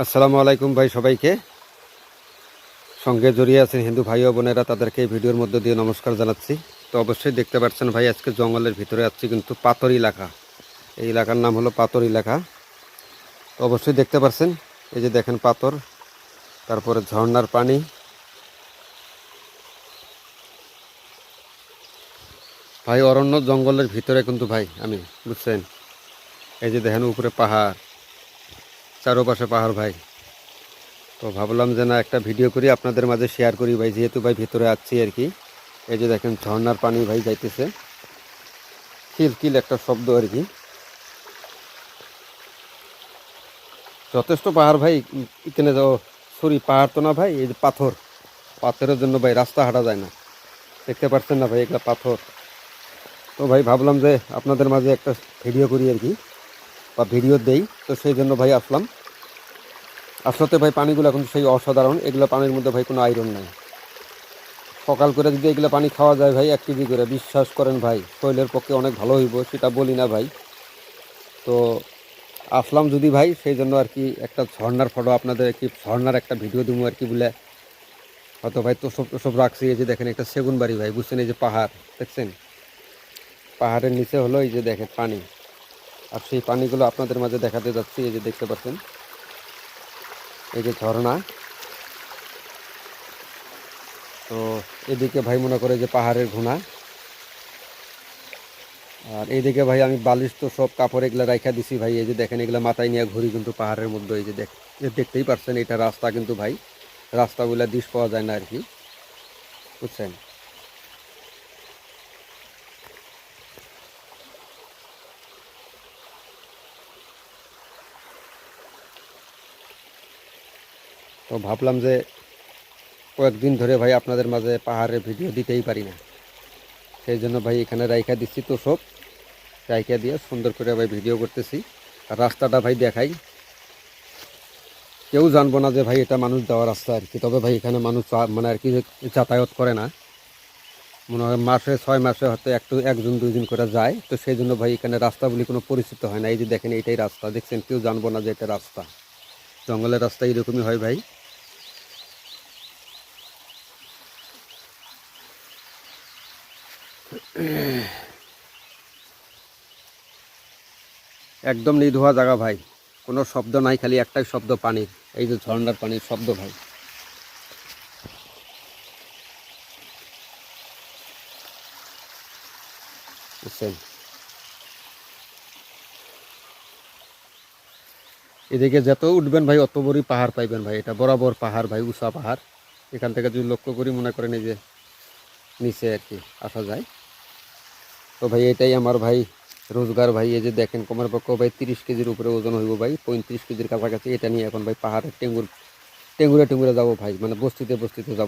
আসসালামু আলাইকুম ভাই সবাইকে। সঙ্গে জড়িয়ে আছেন হিন্দু ভাই ও বোনেরা, তাদেরকে এই ভিডিওর মধ্যে দিয়ে নমস্কার জানাচ্ছি। তো অবশ্যই দেখতে পাচ্ছেন ভাই, আজকে জঙ্গলের ভিতরে আছি কিন্তু পাতর এলাকা এই এলাকার নাম হলো পাতর এলাকা তো অবশ্যই দেখতে পাচ্ছেন এই যে দেখেন পাথর, তারপরে ঝর্ণার পানি। ভাই, অরণ্য জঙ্গলের ভিতরে কিন্তু ভাই, আমি বুঝছেন? এই যে দেখেন উপরে পাহাড়। চারোপাশে পাহাড় ভাই। তো ভাবলাম যে না, একটা ভিডিও করি, আপনাদের মাঝে শেয়ার করি ভাই, যেহেতু ভাই ভিতরে আসছি আর কি। এই যে দেখেন, ঝর্ণার পানি ভাই যাইতেছে। কিল একটা শব্দ আর কি। যথেষ্ট পাহাড় ভাই এখানে যাও সরি, পাহাড় তো না ভাই, এই যে পাথর। পাথরের জন্য ভাই রাস্তা হাঁটা যায় না। দেখতে পাচ্ছেন না ভাই, এগুলো পাথর। তো ভাই ভাবলাম যে আপনাদের মাঝে একটা ভিডিও করি আর কি। বা ভিডিও দেই, তো সেই জন্য ভাই আসলাম। আসলে ভাই পানিগুলো এখন সেই অসাধারণ, এগুলো পানির মধ্যে ভাই কোনো আয়রন নাই। সকাল করে যদি এগুলো পানি খাওয়া যায় ভাই, এক কেজি করে। বিশ্বাস করেন ভাই, শরীরের পক্ষে অনেক ভালো হইব, সেটা বলি না ভাই। তো আসলাম যদি ভাই, সেই জন্য আর কি একটা ঝর্নার ফটো আপনাদের কি ঝর্নার একটা ভিডিও দিব আর কি বলে। হয়তো ভাই তোসব তোসব রাখছি, এই যে দেখেন একটা সেগুন বাড়ি ভাই, বুঝছেন এই যে পাহাড়, দেখছেন? পাহাড়ের নিচে হলো এই যে দেখেন পানি। আর সেই পানিগুলো আপনাদের মাঝে দেখাতে যাচ্ছি, এই যে দেখতে পাচ্ছেন। এই যে ঝর্ণা। তো এদিকে ভাই মনে করে যে পাহাড়ের ঘোনা। আর এইদিকে ভাই আমি বালিশ তো সব কাপড় এগুলো রাইখা দিছি ভাই। এই যে দেখেন, এগুলো মাথায় নিয়ে ঘুরি কিন্তু পাহাড়ের মধ্যে, এই যে দেখ দেখতেই পারছেন এটা রাস্তা কিন্তু ভাই। রাস্তাগুলো দিশ পাওয়া যায় না আর কি। বুঝছেন? তো ভাবলাম যে কয়েকদিন ধরে ভাই আপনাদের মাঝে পাহাড়ের ভিডিও দিতেই পারি না। সেই জন্য ভাই এখানে রাইখা দিচ্ছি তো সব। রাইখা দিয়ে সুন্দর করে ভাই ভিডিও করতেছি। আর রাস্তাটা ভাই দেখাই। কেউ জানব না যে ভাই এটা মানুষ যাওয়ার রাস্তা আর কি। তবে ভাই এখানে মানুষ মানে আর কি যাতায়াত করে না। মনে হয় মাসে ছয় মাসে হয়তো একটু একজন, দুইজন করে যায়। তো সেই জন্য ভাই এখানে রাস্তা বলে কোনো পরিচিত হয় না। এই যে দেখেন এটাই রাস্তা। দেখছেন, কেউ জানব না যে এটা রাস্তা। জঙ্গলের রাস্তা এরকমই হয় ভাই। একদম নিধোয়া জায়গা ভাই। কোনো শব্দ নাই, খালি একটাই শব্দ, পানির। এই যে ঝর্ণার পানির শব্দ ভাই। এদিকে যত উঠবেন ভাই, অত বড়ই পাহাড় পাইবেন ভাই। এটা বরাবর পাহাড় ভাই উষা পাহাড়। এখান থেকে যদি লক্ষ্য করি, মনে করেন এই যে নিচে আর কি, আসা যায়। তো ভাই, এটাই আমার ভাই রোজগার ভাই। এই যে দেখেন, কমার পক্ষ ভাই তিরিশ কেজির উপরে ওজন হইব ভাই, পঁয়ত্রিশ কেজির কাছাকাছি। এটা নিয়ে এখন ভাই পাহাড়ের টেঙ্গুর টেঙ্গুরে টেঙ্গুরে যাব ভাই মানে বস্তিতে বস্তিতে যাব।